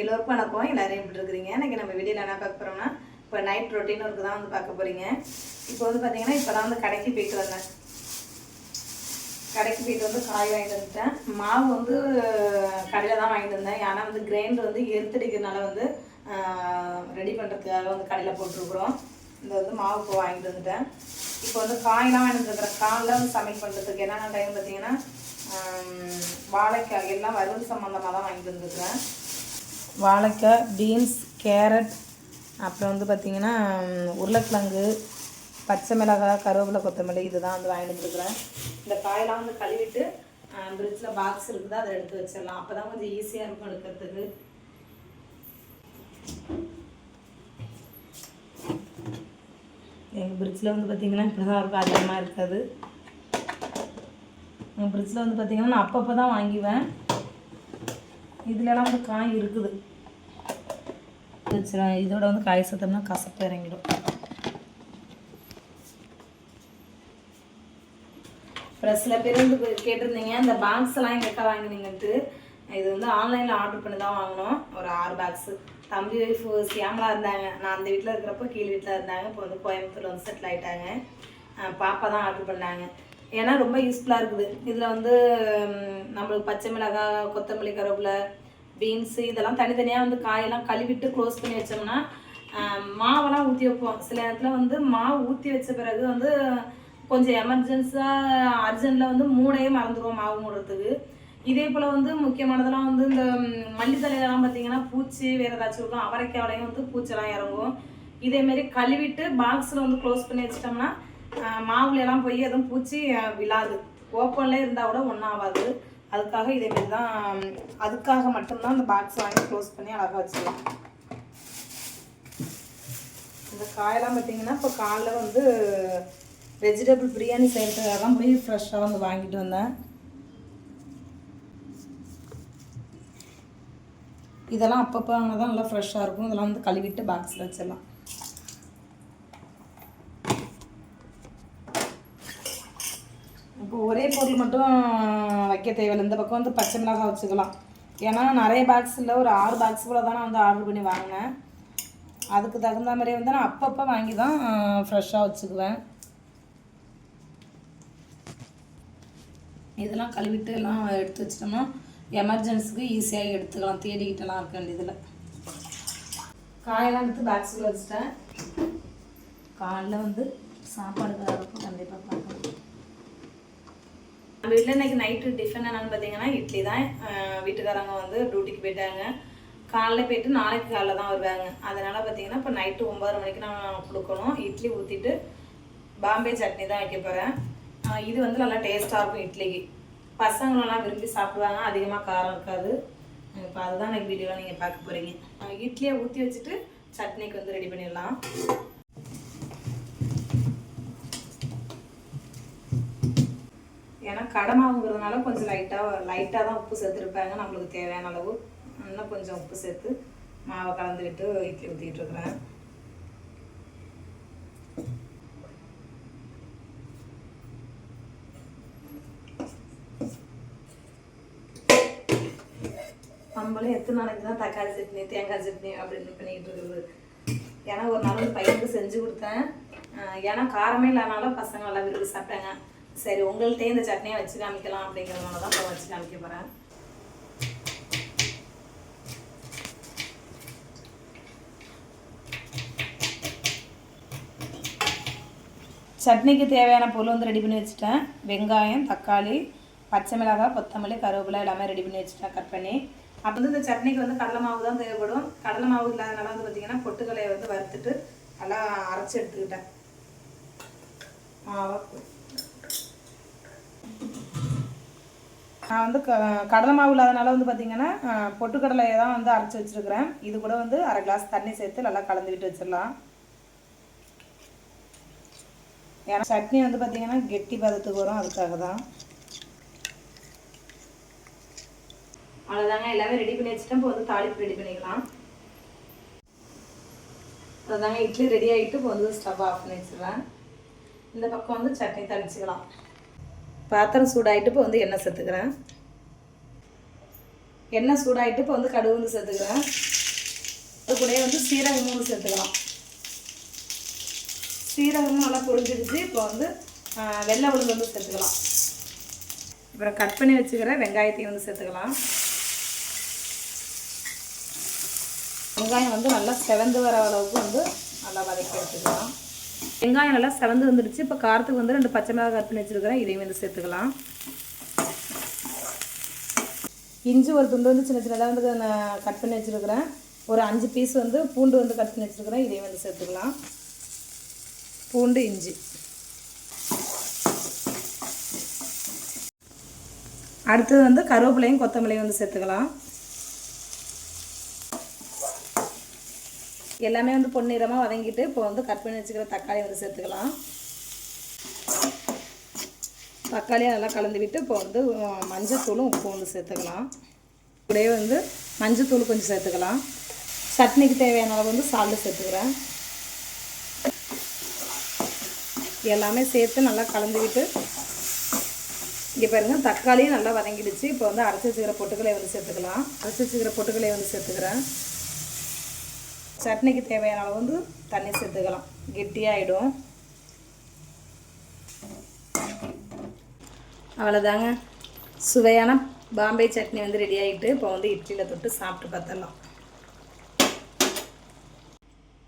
எல்லோருக்கும் வணக்கம். எல்லோரும் எப்படி இருக்கிறீங்க? இன்றைக்கி நம்ம வீடியோவில் என்ன பார்க்க போகிறோம்னா இப்போ நைட் ரொட்டீன் ஒர்க்கு தான் வந்து பார்க்க போகிறீங்க இப்போ வந்து பார்த்தீங்கன்னா இப்போ தான் வந்து கடைக்கு போயிட்டு வந்தேன். கடைக்கு போயிட்டு வந்து காய் வாங்கிட்டு வந்துட்டேன். மாவு வந்து கடையில் தான் வாங்கிட்டு வந்தேன். ஏன்னா வந்து கிரைண்டர் வந்து எருத்தடிக்கிறதுனால வந்து ரெடி பண்ணுறதுக்காக வந்து கடையில் போட்டிருக்குறோம். இந்த வந்து மாவு இப்போ வாங்கிட்டு வந்துட்டேன். இப்போ வந்து காயெல்லாம் வாங்கிட்டு வந்துருக்கிறேன் காலைல வந்து சமையல் பண்ணுறதுக்கு என்னென்ன டைம் பார்த்தீங்கன்னா வாழைக்காய் எல்லாம் வறுவல் சம்மந்தமாக தான் வாங்கிட்டு வந்துருக்குறேன் வாழைக்காய் பீன்ஸ் கேரட் அப்புறம் வந்து பார்த்திங்கன்னா உருளைக்கிழங்கு பச்சை மிளகாய் கருவேப்பிலை கொத்தமல்லி இதுதான் வந்து வாங்கிட்டு வந்துருக்குறேன். இந்த காயெல்லாம் வந்து கழுவிட்டு ஃப்ரிட்ஜில் பாக்ஸ் இருக்குதோ அதை எடுத்து வச்சிடலாம். அப்போ தான் கொஞ்சம் ஈஸியாக இருக்கும் எடுக்கிறதுக்கு. எங்கள் ஃப்ரிட்ஜில் வந்து பார்த்திங்கன்னா இப்படி தான் இருக்கும் அதிகமாக இருக்காது. எங்கள் ஃப்ரிட்ஜில் வந்து பார்த்திங்கன்னா நான் அப்பப்போ தான் வாங்கிவேன். இதுலலாம் வந்து காய் இருக்குது. வச்சிருவேன் இதோட வந்து காய் சத்தம்னா கசப்பு இறங்கிடும். அப்புறம் சில பேர் வந்து கேட்டிருந்தீங்க இந்த பாக்ஸ் எல்லாம் எங்க வாங்கினீங்கன்ட்டு. இது வந்து ஆன்லைனில் ஆர்டர் பண்ணி தான் வாங்கினோம். ஒரு ஆறு பாக்ஸு தம்பி ஒய்ஃப் சியாமலாக இருந்தாங்க. நான் அந்த வீட்டில் இருக்கிறப்போ கீழ் வீட்டில் இருந்தாங்க. இப்போ வந்து கோயம்புத்தூர் வந்து செட்டில் ஆயிட்டாங்க. பாப்பா தான் ஆர்டர் பண்ணாங்க. ஏன்னா ரொம்ப யூஸ்ஃபுல்லாக இருக்குது. இதில் வந்து நம்மளுக்கு பச்சை மிளகாய் கொத்தமல்லி கருவேப்பிலை பீன்ஸு இதெல்லாம் தனித்தனியாக வந்து காயெல்லாம் கழுவிட்டு க்ளோஸ் பண்ணி வச்சோம்னா மாவெல்லாம் ஊற்றி வைப்போம். சில நேரத்தில் வந்து மாவு ஊற்றி வச்ச பிறகு வந்து கொஞ்சம் எமர்ஜென்ஸாக அர்ஜென்ட்டில் வந்து மூடையே மறந்துடுவோம் மாவு மூடுறதுக்கு. இதே போல் வந்து முக்கியமானதெல்லாம் வந்து இந்த ம், மல்லித்தலையிலலாம் பார்த்தீங்கன்னா பூச்சி வேறு ஏதாச்சும் இருக்கும் அவரைக்காவிலையும் வந்து பூச்செல்லாம் இறங்கும். இதேமாரி கழுவிட்டு பாக்ஸில் வந்து க்ளோஸ் பண்ணி வச்சிட்டோம்னா ஆஹ், மாவுல எல்லாம் போய் எதுவும் பூச்சி விழாது. ஓப்பன்ல இருந்தால் கூட ஒன்றும் ஆகாது அதுக்காக இதேமாரி தான் அதுக்காக மட்டும்தான் அந்த பாக்ஸ் வாங்கி க்ளோஸ் பண்ணி அழகாக வச்சுக்கலாம். இந்த காயெல்லாம் பார்த்தீங்கன்னா இப்போ காலைல வந்து வெஜிடபிள் பிரியாணி செய்கிறதுக்காக தான் போய் ஃப்ரெஷ்ஷாக வந்து வாங்கிட்டு வந்தேன். இதெல்லாம் அப்பப்போ வாங்கினா தான் நல்லா ஃப்ரெஷ்ஷாக இருக்கும். இதெல்லாம் வந்து கழுவிட்டு பாக்ஸில் வச்சிடலாம் இப்போ ஒரே பொருள் மட்டும் வைக்க தேவையில்லை. இந்த பக்கம் வந்து பச்சை மிளகாய் வச்சுக்கலாம். ஏன்னா நிறைய பாக்ஸ் இல்லை. ஒரு ஆறு பாக்ஸ் கூட தான் நான் வந்து ஆர்டர் பண்ணி வாங்கினேன். அதுக்கு தகுந்த மாதிரி வந்து நான் அப்பப்போ வாங்கி தான் ஃப்ரெஷ்ஷாக வச்சுக்குவேன். இதெல்லாம் கழுவிட்டு எல்லாம் எடுத்து வச்சிட்டோம்னா எமர்ஜென்சிக்கு ஈஸியாக எடுத்துக்கலாம். தேடிக்கிட்டலாம் இருக்க வேண்டியதில் காயெல்லாம் எடுத்து பாக்ஸில் வச்சுட்டேன். காலைல வந்து சாப்பாடு இருக்கும். கண்டிப்பாக பார்க்கணும். நம்ம வீட்டில் இன்னைக்கு நைட்டு டிஃபன் என்னன்னு பார்த்தீங்கன்னா இட்லி தான். வீட்டுக்காரங்க வந்து டியூட்டிக்கு போயிட்டாங்க. காலைல போயிட்டு நாளைக்கு காலைல தான் வருவாங்க. அதனால் பார்த்தீங்கன்னா இப்போ நைட்டு ஒம்பது மணிக்கு நான் கொடுக்கணும். இட்லி ஊற்றிட்டு பாம்பே சட்னி தான் வைக்க போகிறேன் இது வந்து நல்லா டேஸ்ட்டாக இருக்கும் இட்லிக்கு. பசங்களெல்லாம் விரும்பி சாப்பிடுவாங்க. அதிகமாக காரம் இருக்காது. இப்போ அதுதான் எனக்கு வீடியோவில் நீங்கள் பார்க்க போகிறீங்க இட்லியை ஊற்றி வச்சுட்டு சட்னிக்கு வந்து ரெடி பண்ணிடலாம். கடமாவுங்கிறதுனால கொஞ்சம் லைட்டாக லைட்டாக தான் உப்பு சேர்த்துருப்பாங்க நம்மளுக்கு தேவையான அளவு. இன்னும் கொஞ்சம் உப்பு சேர்த்து மாவை கலந்துக்கிட்டு இட்லி ஊற்றிக்கிட்டு இருக்கிறேன். நம்மளும் எத்தனை நாளைக்கு தான் தக்காளி சட்னி தேங்காய் சட்னி அப்படின்னு பண்ணிக்கிட்டு இருக்குது. ஏன்னா ஒரு நாள் பையனுக்கு செஞ்சு கொடுத்தேன். ஏன்னா காரமே இல்லாதனால பசங்க நல்லா விரும்பி சாப்பிட்டாங்க. சரி உங்கள்கிட்டயே இந்த சட்னியை வச்சு காமிக்கலாம் அப்படிங்கிறதுனால தான் இப்போ வச்சு காமிக்க போகிறேன் சட்னிக்கு தேவையான பொருள் வந்து ரெடி பண்ணி வச்சுட்டேன். வெங்காயம் தக்காளி பச்சை மிளகாய் கொத்தமல்லி கருவேப்பிலை எல்லாமே ரெடி பண்ணி வச்சுட்டேன் கட் பண்ணி. அப்போ வந்து இந்த சட்னிக்கு வந்து கடலை மாவு தான் தேவைப்படும். கடலை மாவு இல்லாதனால வந்து பார்த்தீங்கன்னா பொட்டுக்கலையை வந்து வறுத்துட்டு நல்லா அரைச்சி எடுத்துக்கிட்டேன். மாவை நான் வந்து க கடலை மாவு இல்லாதனால வந்து பார்த்தீங்கன்னா பொட்டுக்கடலையை தான் வந்து அரைச்சி வச்சுருக்கிறேன். இது கூட வந்து அரை கிளாஸ் தண்ணி சேர்த்து நல்லா கலந்துக்கிட்டு வச்சிடலாம். ஏன்னா சட்னி வந்து பார்த்திங்கன்னா கெட்டி பதத்துக்கு வரும். அதுக்காக தான். அவ்வளோதாங்க எல்லாமே ரெடி பண்ணி வச்சுட்டேன். இப்போ வந்து தாளிப்பு ரெடி பண்ணிக்கலாம். அவ்வளோதாங்க இட்லி ரெடி ஆகிட்டு இப்போ வந்து ஸ்டவ் ஆஃப் பண்ணி வச்சிடுறேன். இந்த பக்கம் வந்து சட்னி தளிச்சிக்கலாம். பாத்திரம் சூடாகிட்டு இப்போ வந்து எண்ணெய் சேர்த்துக்கிறேன். எண்ணெய் சூடாகிட்டு இப்போ வந்து கடுகு வந்து சேர்த்துக்கிறேன். அது கூட வந்து சீரகம் வந்து சேர்த்துக்கலாம். சீரகமும் நல்லா பொரிஞ்சிடுச்சு இப்போ வந்து வெள்ளை உளுந்து வந்து சேர்த்துக்கலாம். அப்புறம் கட் பண்ணி வச்சுக்கிற வெங்காயத்தையும் வந்து சேர்த்துக்கலாம். வெங்காயம் வந்து நல்லா செவந்து வர அளவுக்கு வந்து நல்லா வதக்கி எடுத்துக்கலாம். வெங்காயம் நல்லா செவந்து வந்துடுச்சு இப்போ காரத்துக்கு வந்து ரெண்டு பச்சை மிளகாய் கட் பண்ணி வச்சுருக்கிறேன் இதையும் வந்து சேர்த்துக்கலாம். இஞ்சி ஒரு துண்டு வந்து சின்ன சின்னதாக வந்து நான் கட் பண்ணி வச்சுருக்கிறேன். ஒரு அஞ்சு பீஸ் வந்து பூண்டு வந்து கட் பண்ணி வச்சுருக்கிறேன். இதையும் வந்து சேர்த்துக்கலாம். பூண்டு இஞ்சி. அடுத்தது வந்து கருவேப்பிலையும் கொத்தமல்லியும் வந்து சேர்த்துக்கலாம். எல்லாமே வந்து பொன்னிறமாக வதங்கிட்டு இப்போ வந்து கட் பண்ணி வச்சுக்கிற தக்காளி வந்து சேர்த்துக்கலாம். தக்காளியை நல்லா கலந்து விட்டு இப்போ வந்து மஞ்சத்தூளும் உப்பு வந்து சேர்த்துக்கலாம். கூடவே வந்து மஞ்சத்தூள் கொஞ்சம் சேர்த்துக்கலாம். சட்னிக்கு தேவையான அளவு வந்து சால்ட்டு சேர்த்துக்கிறேன். எல்லாமே சேர்த்து நல்லா கலந்து விட்டு இங்கே பாருங்கள் தக்காளியும் நல்லா வதங்கிடுச்சு. இப்போ வந்து அரைச்சி வச்சுக்கிற பொட்டுக்களை வந்து சேர்த்துக்கலாம். அரைச்சி வச்சுக்கிற பொட்டுக்களை வந்து சேர்த்துக்கிறேன். சட்னிக்கு தேவையான அளவு வந்து தண்ணி சேர்த்துக்கலாம். கெட்டியாகிடும் அவ்வளோதாங்க சுவையான பாம்பே சட்னி வந்து ரெடி ஆகிட்டு இப்போ வந்து இட்லியில் தொட்டு சாப்பிட்டு பார்த்துடலாம்.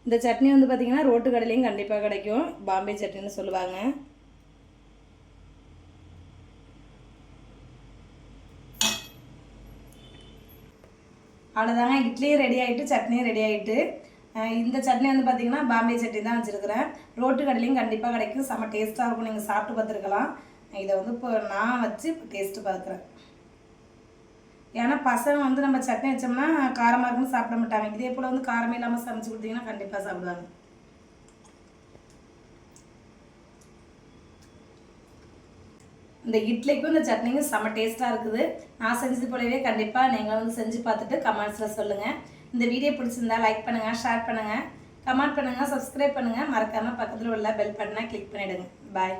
இந்த சட்னி வந்து பார்த்திங்கன்னா ரோட்டு கடையிலையும் கண்டிப்பாக கிடைக்கும். பாம்பே சட்னின்னு சொல்லுவாங்க. அவ்வளோதாங்க இட்லியும் ரெடி ஆகிட்டு சட்னியும் ரெடி ஆகிட்டு இந்த சட்னி வந்து பார்த்திங்கன்னா பாம்பே சட்னி தான் வச்சுருக்கிறேன். ரோட்டு கடையிலையும் கண்டிப்பாக கிடைக்கும். செம்ம டேஸ்ட்டாக இருக்கும். நீங்கள் சாப்பிட்டு பார்த்துருக்கலாம். இதை வந்து இப்போ நான் வச்சு டேஸ்ட்டு பார்க்குறேன். ஏன்னா பசங்க வந்து நம்ம சட்னி வச்சோம்னா காரமாக இருக்குன்னு சாப்பிட மாட்டாங்க. இதே போல் வந்து காரமே இல்லாமல் சமைச்சு கொடுத்தீங்கன்னா கண்டிப்பாக சாப்பிடுவாங்க. இந்த இட்லிக்கும் இந்த சட்னிக்கும் செம்ம டேஸ்ட்டாக இருக்குது. நான் செஞ்சது போலவே கண்டிப்பாக நீங்கள் வந்து செஞ்சு பார்த்துட்டு கமெண்ட்ஸில் சொல்லுங்கள் இந்த வீடியோ பிடிச்சிருந்தா லைக் பண்ணுங்கள் ஷேர் பண்ணுங்கள் கமெண்ட் பண்ணுங்கள் சப்ஸ்கிரைப் பண்ணுங்கள் மறக்காமல் பக்கத்தில் உள்ள பெல் பட்டனை கிளிக் பண்ணிவிடுங்க பாய்